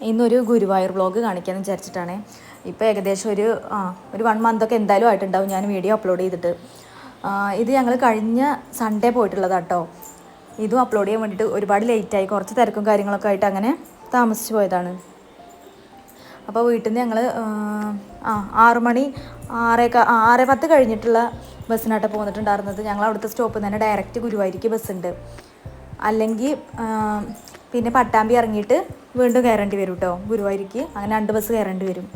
ഇന്നൊരു ഗുരുവായൂർ വ്ളോഗ് കാണിക്കാമെന്ന് വിചാരിച്ചിട്ടാണ്. ഇപ്പോൾ ഏകദേശം ഒരു ആ ഒരു വൺ മന്ത് മന്തൊക്കെ എന്തായാലും ആയിട്ടുണ്ടാവും ഞാൻ വീഡിയോ അപ്ലോഡ് ചെയ്തിട്ട്. ഇത് ഞങ്ങൾ കഴിഞ്ഞ സൺഡേ പോയിട്ടുള്ളതാണ് കേട്ടോ ഇതും അപ്ലോഡ് ചെയ്യാൻ വേണ്ടിയിട്ട് ഒരുപാട് ലേറ്റായി കുറച്ച് തിരക്കും കാര്യങ്ങളൊക്കെ ആയിട്ട് അങ്ങനെ താമസിച്ച് പോയതാണ്. അപ്പോൾ വീട്ടിൽ നിന്ന് ഞങ്ങൾ ആ ആറു മണി ആറേക്ക ആ, ആറ് പത്ത് കഴിഞ്ഞിട്ടുള്ള ബസ്സിനായിട്ട് പോന്നിട്ടുണ്ടായിരുന്നത്. ഞങ്ങൾ അവിടുത്തെ സ്റ്റോപ്പിൽ നിന്ന് തന്നെ ഡയറക്റ്റ് ഗുരുവായൂരിക്ക് ബസ്സുണ്ട്. അല്ലെങ്കിൽ പിന്നെ പട്ടാമ്പി ഇറങ്ങിയിട്ട് വീണ്ടും കയറേണ്ടി വരും കേട്ടോ ഗുരുവായൂരിക്ക്. അങ്ങനെ രണ്ട് ബസ് കയറേണ്ടി വരും.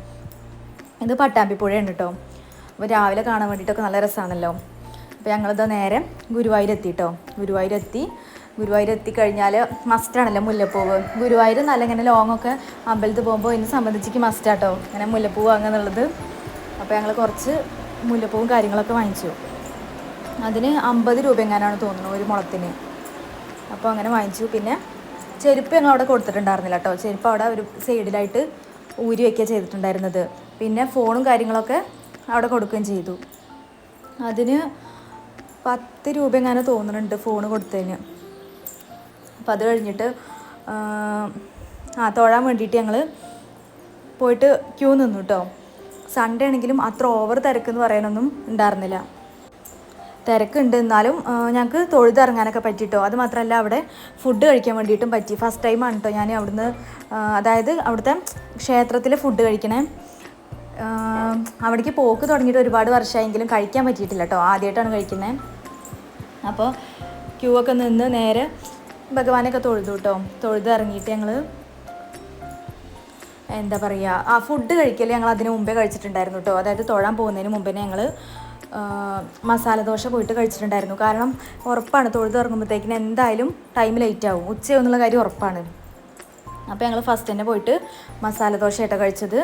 ഇത് പട്ടാമ്പി പുഴയാണ് കേട്ടോ അപ്പോൾ രാവിലെ കാണാൻ വേണ്ടിയിട്ടൊക്കെ നല്ല രസമാണല്ലോ അപ്പോൾ ഞങ്ങളിത് നേരെ ഗുരുവായൂർ എത്തി കേട്ടോ ഗുരുവായൂർ എത്തി ഗുരുവായൂർ എത്തിക്കഴിഞ്ഞാൽ മസ്റ്റാണല്ലോ മുല്ലപ്പൂവ്. ഗുരുവായൂർ നല്ല ഇങ്ങനെ ലോങ് ഒക്കെ അമ്പലത്തിൽ പോകുമ്പോൾ എന്നെ സംബന്ധിച്ച് മസ്റ്റാട്ടോ അങ്ങനെ മുല്ലപ്പൂ വാങ്ങുക എന്നുള്ളത്. അപ്പോൾ ഞങ്ങൾ കുറച്ച് മുല്ലപ്പൂവും കാര്യങ്ങളൊക്കെ വാങ്ങിച്ചു. അതിന് അമ്പത് രൂപ എങ്ങാനാണ് തോന്നുന്നത് ഒരു മുളത്തിന്. അപ്പോൾ അങ്ങനെ വാങ്ങിച്ചു. പിന്നെ ചെരുപ്പ് ഞങ്ങൾ അവിടെ കൊടുത്തിട്ടുണ്ടായിരുന്നില്ല കേട്ടോ. ചെരുപ്പ് അവിടെ ഒരു സൈഡിലായിട്ട് ഊരി വയ്ക്കുക ചെയ്തിട്ടുണ്ടായിരുന്നത്. പിന്നെ ഫോണും കാര്യങ്ങളൊക്കെ അവിടെ കൊടുക്കുകയും ചെയ്തു. അതിന് പത്ത് രൂപ എങ്ങനെ തോന്നുന്നുണ്ട് ഫോൺ കൊടുത്തതിന്. അപ്പോൾ അത് കഴിഞ്ഞിട്ട് ആ, തൊഴാൻ വേണ്ടിയിട്ട് ഞങ്ങൾ പോയിട്ട് ക്യൂ നിന്നു കേട്ടോ. സൺഡേ ആണെങ്കിലും അത്ര ഓവർ തിരക്കെന്ന് പറയാനൊന്നും ഉണ്ടായിരുന്നില്ല. തിരക്കുണ്ട്. എന്നാലും ഞങ്ങൾക്ക് തൊഴുതിറങ്ങാനൊക്കെ പറ്റിട്ടോ? അത് മാത്രമല്ല അവിടെ ഫുഡ് കഴിക്കാൻ വേണ്ടിയിട്ടും പറ്റി. ഫസ്റ്റ് ടൈമാണ് കേട്ടോ ഞാൻ അവിടുന്ന് അതായത് അവിടുത്തെ ക്ഷേത്രത്തിൽ ഫുഡ് കഴിക്കണേ. അവിടേക്ക് പോക്ക് തുടങ്ങിയിട്ട് ഒരുപാട് വർഷമായെങ്കിലും കഴിക്കാൻ പറ്റിയിട്ടില്ല കേട്ടോ ആദ്യമായിട്ടാണ് കഴിക്കുന്നത് അപ്പോൾ ക്യൂ ഒക്കെ നിന്ന് നേരെ ഭഗവാനൊക്കെ തൊഴുതു കേട്ടോ തൊഴുത് ഇറങ്ങിയിട്ട് ഞങ്ങൾ എന്താ പറയുക ആ ഫുഡ് കഴിക്കൽ ഞങ്ങൾ അതിന് മുമ്പേ കഴിച്ചിട്ടുണ്ടായിരുന്നു കേട്ടോ അതായത് തൊഴാൻ പോകുന്നതിന് മുമ്പേ ഞങ്ങൾ മസാല ദോശ പോയിട്ട് കഴിച്ചിട്ടുണ്ടായിരുന്നു. കാരണം ഉറപ്പാണ് തൊഴുത് ഇറങ്ങുമ്പോഴത്തേക്കിന് എന്തായാലും ടൈം ലേറ്റ് ആവും. ഉച്ചയെന്നുള്ള കാര്യം ഉറപ്പാണ്. അപ്പോൾ ഞങ്ങൾ ഫസ്റ്റ് തന്നെ പോയിട്ട് മസാല ദോശ ആയിട്ടോ കഴിച്ചത്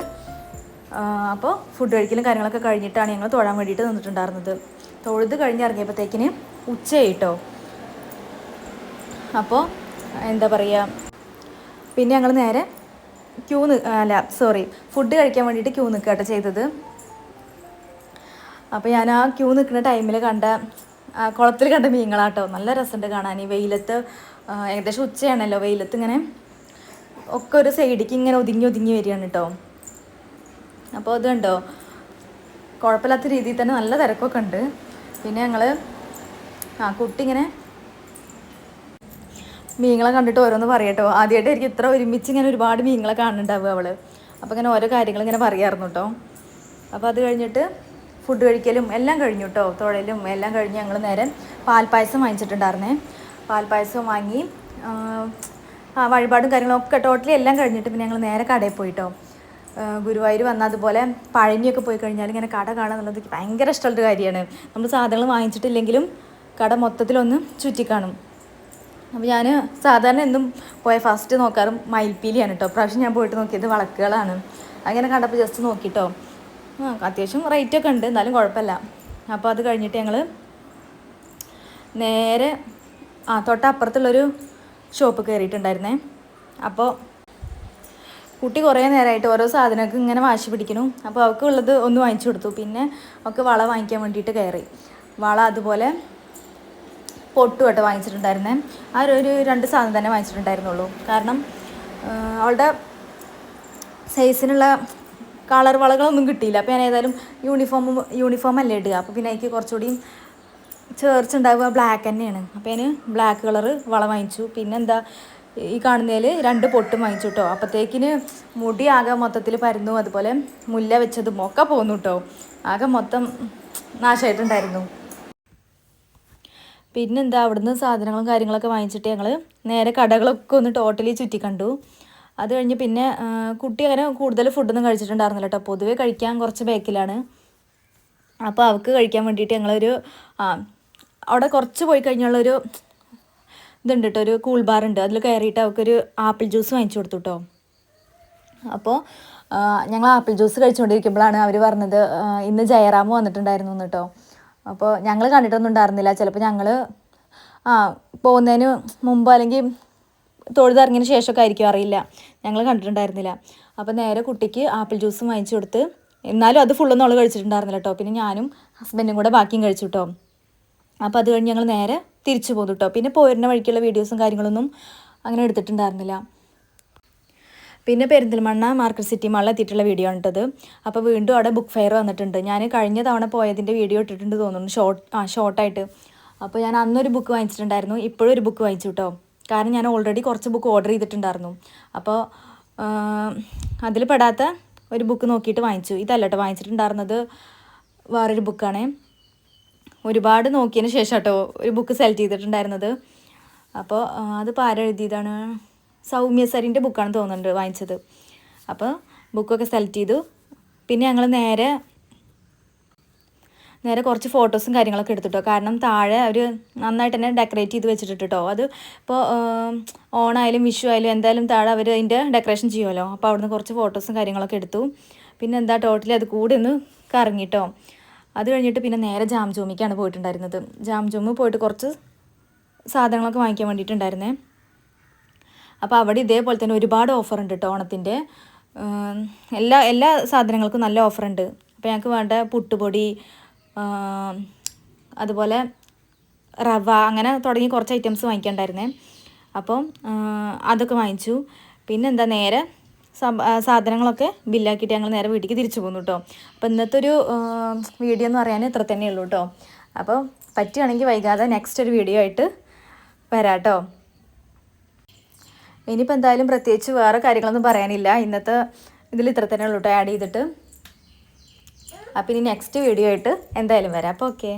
അപ്പോൾ ഫുഡ് കഴിക്കലും കാര്യങ്ങളൊക്കെ കഴിഞ്ഞിട്ടാണ് ഞങ്ങൾ തൊഴാൻ വേണ്ടിയിട്ട് നിന്നിട്ടുണ്ടായിരുന്നത്. തൊഴുത് കഴിഞ്ഞിറങ്ങിയപ്പോഴത്തേക്കിന് ഉച്ചയായിട്ടോ? അപ്പോൾ എന്താ പറയുക പിന്നെ ഞങ്ങൾ നേരെ ക്യൂ അല്ല സോറി ഫുഡ് കഴിക്കാൻ വേണ്ടിയിട്ട് ക്യൂ നിൽക്കുക കേട്ടോ ചെയ്തത്. അപ്പോൾ ഞാൻ ആ ക്യൂ നിൽക്കുന്ന ടൈമിൽ കണ്ട കുളത്തിൽ കണ്ട മീനുകളാട്ടോ നല്ല രസമുണ്ട് കാണാൻ. ഈ വെയിലത്ത് ഏകദേശം ഉച്ചയാണല്ലോ. വെയിലത്ത് ഇങ്ങനെ ഒക്കെ ഒരു സൈഡിലേക്ക് ഇങ്ങനെ ഒതുങ്ങി ഒതുങ്ങി വരികയാണ് കേട്ടോ അപ്പോൾ അത് കണ്ടോ? കുഴപ്പമില്ലാത്ത രീതിയിൽ തന്നെ നല്ല തിരക്കൊക്കെ ഉണ്ട്. പിന്നെ ഞങ്ങൾ ആ കുട്ടി ഇങ്ങനെ മീങ്ങളെ കണ്ടിട്ട് ഓരോന്ന് പറയട്ടോ ആദ്യമായിട്ട് എനിക്ക് ഇത്ര ഒരുമിച്ച് ഇങ്ങനെ ഒരുപാട് മീങ്ങളെ കാണുന്നുണ്ടാവുക അവൾ അപ്പോൾ ഇങ്ങനെ ഓരോ കാര്യങ്ങൾ ഇങ്ങനെ പറയായിരുന്നു കേട്ടോ അപ്പോൾ അത് കഴിഞ്ഞിട്ട് ഫുഡ് കഴിക്കലും എല്ലാം കഴിഞ്ഞു കേട്ടോ തുഴലും എല്ലാം കഴിഞ്ഞ് ഞങ്ങൾ നേരെ പാൽപ്പായസം വാങ്ങിച്ചിട്ടുണ്ടായിരുന്നേ. പാൽപ്പായസം വാങ്ങി വഴിപാടും കാര്യങ്ങളൊക്കെ ടോട്ടലി എല്ലാം കഴിഞ്ഞിട്ട് പിന്നെ ഞങ്ങൾ നേരെ കടയിൽ പോയിട്ടോ ഗുരുവായൂർ വന്ന അതുപോലെ പഴനിയൊക്കെ പോയി കഴിഞ്ഞാൽ ഇങ്ങനെ കട കാണുക എന്നുള്ളത് ഭയങ്കര ഇഷ്ടമുള്ളൊരു കാര്യമാണ്. നമ്മൾ സാധനങ്ങൾ വാങ്ങിച്ചിട്ടില്ലെങ്കിലും കട മൊത്തത്തിലൊന്ന് ചുറ്റിക്കാണും. അപ്പോൾ ഞാൻ സാധാരണ എന്തും പോയ ഫസ്റ്റ് നോക്കാറും മയിൽപ്പീലിയാണ് കേട്ടോ പ്രാവശ്യം ഞാൻ പോയിട്ട് നോക്കിയത് വളക്കുകളാണ്. അങ്ങനെ കണ്ടപ്പോൾ ജസ്റ്റ് നോക്കിട്ടോ അത്യാവശ്യം റേറ്റ് ഒക്കെ ഉണ്ട് എന്നാലും കുഴപ്പമില്ല. അപ്പോൾ അത് കഴിഞ്ഞിട്ട് ഞങ്ങൾ നേരെ ആ തൊട്ടപ്പുറത്തുള്ളൊരു ഷോപ്പ് കയറിയിട്ടുണ്ടായിരുന്നേ. അപ്പോൾ കുട്ടി കുറേ നേരമായിട്ട് ഓരോ സാധനമൊക്കെ ഇങ്ങനെ വാശി പിടിക്കുന്നു. അപ്പോൾ അവൾക്ക് ഉള്ളത് ഒന്ന് വാങ്ങിച്ചു കൊടുത്തു. പിന്നെ അവൾക്ക് വള വാങ്ങിക്കാൻ വേണ്ടിയിട്ട് കയറി. വള അതുപോലെ പൊട്ടു കേട്ടോ വാങ്ങിച്ചിട്ടുണ്ടായിരുന്നേ. ആ ഒരു രണ്ട് സാധനം തന്നെ വാങ്ങിച്ചിട്ടുണ്ടായിരുന്നുള്ളൂ. കാരണം അവളുടെ സൈസിനുള്ള കളർ വളകളൊന്നും കിട്ടിയില്ല. അപ്പോൾ ഞാൻ ഏതായാലും യൂണിഫോം യൂണിഫോം അല്ലേ ഇടുക. അപ്പോൾ പിന്നെ എനിക്ക് കുറച്ചുകൂടി ചേർച്ച് ഉണ്ടാവുക ബ്ലാക്ക് തന്നെയാണ്. അപ്പോൾ ഞാൻ ബ്ലാക്ക് കളർ വള വാങ്ങിച്ചു. പിന്നെന്താ ഈ കാണുന്നതിൽ രണ്ട് പൊട്ടും വാങ്ങിച്ചു കേട്ടോ അപ്പോഴത്തേക്കിന് മുടി ആകെ മൊത്തത്തിൽ പരന്നു. അതുപോലെ മുല്ല വെച്ചതും ഒക്കെ പോന്നു കേട്ടോ ആകെ മൊത്തം നാശമായിട്ടുണ്ടായിരുന്നു പിന്നെന്താ അവിടുന്ന് സാധനങ്ങളും കാര്യങ്ങളൊക്കെ വാങ്ങിച്ചിട്ട് ഞങ്ങൾ നേരെ കടകളൊക്കെ ഒന്ന് ടോട്ടലി ചുറ്റി കണ്ടു അത് കഴിഞ്ഞ് പിന്നെ കുട്ടി അങ്ങനെ കൂടുതൽ ഫുഡൊന്നും കഴിച്ചിട്ടുണ്ടായിരുന്നില്ല കേട്ടോ പൊതുവേ കഴിക്കാൻ കുറച്ച് ബേക്കിലാണ്. അപ്പോൾ അവൾക്ക് കഴിക്കാൻ വേണ്ടിയിട്ട് ഞങ്ങളൊരു അവിടെ കുറച്ച് പോയി കഴിഞ്ഞുള്ളൊരു ഇതുണ്ട് കേട്ടോ ഒരു കൂൾ ബാർ ഉണ്ട്. അതിൽ കയറിയിട്ട് അവൾക്കൊരു ആപ്പിൾ ജ്യൂസ് വാങ്ങിച്ചു കൊടുത്തു കേട്ടോ അപ്പോൾ ഞങ്ങൾ ആപ്പിൾ ജ്യൂസ് കഴിച്ചുകൊണ്ടിരിക്കുമ്പോഴാണ് അവർ പറഞ്ഞത് ഇന്ന് ജയറാം വന്നിട്ടുണ്ടായിരുന്നു കേട്ടോ അപ്പോൾ ഞങ്ങൾ കണ്ടിട്ടൊന്നും ഉണ്ടായിരുന്നില്ല. ചിലപ്പോൾ ഞങ്ങൾ ആ പോകുന്നതിന് മുമ്പ് അല്ലെങ്കിൽ തൊഴുതിറങ്ങിയതിന് ശേഷമൊക്കെ ആയിരിക്കും അറിയില്ല. ഞങ്ങൾ കണ്ടിട്ടുണ്ടായിരുന്നില്ല. അപ്പോൾ നേരെ കുട്ടിക്ക് ആപ്പിൾ ജ്യൂസും വാങ്ങിച്ചു കൊടുത്ത് എന്നാലും അത് ഫുള്ളൊന്നും അവൾ കഴിച്ചിട്ടുണ്ടായിരുന്നില്ല കേട്ടോ പിന്നെ ഞാനും ഹസ്ബൻഡും കൂടെ ബാക്കിയും കഴിച്ചു കേട്ടോ അപ്പോൾ അത് കഴിഞ്ഞ് ഞങ്ങൾ നേരെ തിരിച്ചു പോന്നു കേട്ടോ പിന്നെ പോരുന്ന വഴിക്കുള്ള വീഡിയോസും കാര്യങ്ങളൊന്നും അങ്ങനെ എടുത്തിട്ടുണ്ടായിരുന്നില്ല. പിന്നെ പെരിന്തൽമണ്ണ മാർക്കറ്റ് സിറ്റി മാളിൽ എത്തിയിട്ടുള്ള വീഡിയോ ആണ് അപ്പോൾ വീണ്ടും അവിടെ ബുക്ക് ഫെയർ വന്നിട്ടുണ്ട്. ഞാൻ കഴിഞ്ഞ തവണ പോയതിന്റെ വീഡിയോ ഇട്ടിട്ടുണ്ട് തോന്നുന്നു. ഷോർട്ട് ആ ഷോർട്ടായിട്ട് അപ്പോൾ ഞാൻ അന്നൊരു ബുക്ക് വാങ്ങിച്ചിട്ടുണ്ടായിരുന്നു. ഇപ്പോഴും ഒരു ബുക്ക് വാങ്ങിച്ചു കേട്ടോ കാരണം ഞാൻ ഓൾറെഡി കുറച്ച് ബുക്ക് ഓർഡർ ചെയ്തിട്ടുണ്ടായിരുന്നു. അപ്പോൾ അതിൽ പെടാത്ത ഒരു ബുക്ക് നോക്കിയിട്ട് വാങ്ങിച്ചു. ഇതല്ല കേട്ടോ വാങ്ങിച്ചിട്ടുണ്ടായിരുന്നത് വേറൊരു ബുക്കാണ് ഒരുപാട് നോക്കിയതിന് ശേഷം കേട്ടോ ഒരു ബുക്ക് സെലക്ട് ചെയ്തിട്ടുണ്ടായിരുന്നത്. അപ്പോൾ അത് ആരാ സൗമ്യ സരിന്റെ ബുക്കാണ് തോന്നുന്നുണ്ട് വാങ്ങിച്ചത്. അപ്പോൾ ബുക്കൊക്കെ സെലക്ട് ചെയ്തു. പിന്നെ ഞങ്ങൾ നേരെ നേരെ കുറച്ച് ഫോട്ടോസും കാര്യങ്ങളൊക്കെ എടുത്തിട്ടോ. കാരണം താഴെ അവർ നന്നായിട്ട് തന്നെ ഡെക്കറേറ്റ് ചെയ്ത് വെച്ചിട്ടുണ്ട് കേട്ടോ അത് ഇപ്പോൾ ഓണായാലും വിഷു ആയാലും എന്തായാലും താഴെ അവർ അതിന്റെ ഡെക്കറേഷൻ ചെയ്യുമല്ലോ. അപ്പോൾ അവിടുന്ന് കുറച്ച് ഫോട്ടോസും കാര്യങ്ങളൊക്കെ എടുത്തു. പിന്നെ എന്താ ടോട്ടലി അത് കൂടെ ഒന്ന് കറങ്ങിട്ടോ. അത് കഴിഞ്ഞിട്ട് പിന്നെ നേരെ ജാം ജോമിക്കാണ് പോയിട്ടുണ്ടായിരുന്നത്. ജാം ജോമ് പോയിട്ട് കുറച്ച് സാധനങ്ങളൊക്കെ വാങ്ങിക്കാൻ വേണ്ടിയിട്ടുണ്ടായിരുന്നേ. അപ്പോൾ അവിടെ ഇതേപോലെ തന്നെ ഒരുപാട് ഓഫർ ഉണ്ട് കേട്ടോ ഓണത്തിന്റെ എല്ലാ എല്ലാ സാധനങ്ങൾക്കും നല്ല ഓഫർ ഉണ്ട്. അപ്പോൾ ഞങ്ങൾക്ക് വേണ്ട പുട്ടുപൊടി അതുപോലെ റവ അങ്ങനെ തുടങ്ങി കുറച്ച് ഐറ്റംസ് വാങ്ങിക്കണ്ടായിരുന്നേ. അപ്പം അതൊക്കെ വാങ്ങിച്ചു. പിന്നെ എന്താ നേരെ സാധനങ്ങളൊക്കെ ബില്ലാക്കിയിട്ട് ഞങ്ങൾ നേരെ വീട്ടിലേക്ക് തിരിച്ചു പോന്നു കേട്ടോ അപ്പോൾ ഇന്നത്തെ ഒരു വീഡിയോ എന്ന് പറയാൻ ഇത്ര തന്നെ ഉള്ളൂ കേട്ടോ അപ്പോൾ പറ്റുകയാണെങ്കിൽ വൈകാതെ നെക്സ്റ്റ് ഒരു വീഡിയോ ആയിട്ട് വരാട്ടോ ഇനിയിപ്പോൾ എന്തായാലും പ്രത്യേകിച്ച് വേറെ കാര്യങ്ങളൊന്നും പറയാനില്ല. ഇന്നത്തെ ഇതിൽ ഇത്ര തന്നെ ഉള്ളൂ കേട്ടോ ആഡ് ചെയ്തിട്ട്. അപ്പം ഇനി നെക്സ്റ്റ് വീഡിയോ ആയിട്ട് എന്തായാലും വരാം. അപ്പോൾ ഓക്കെ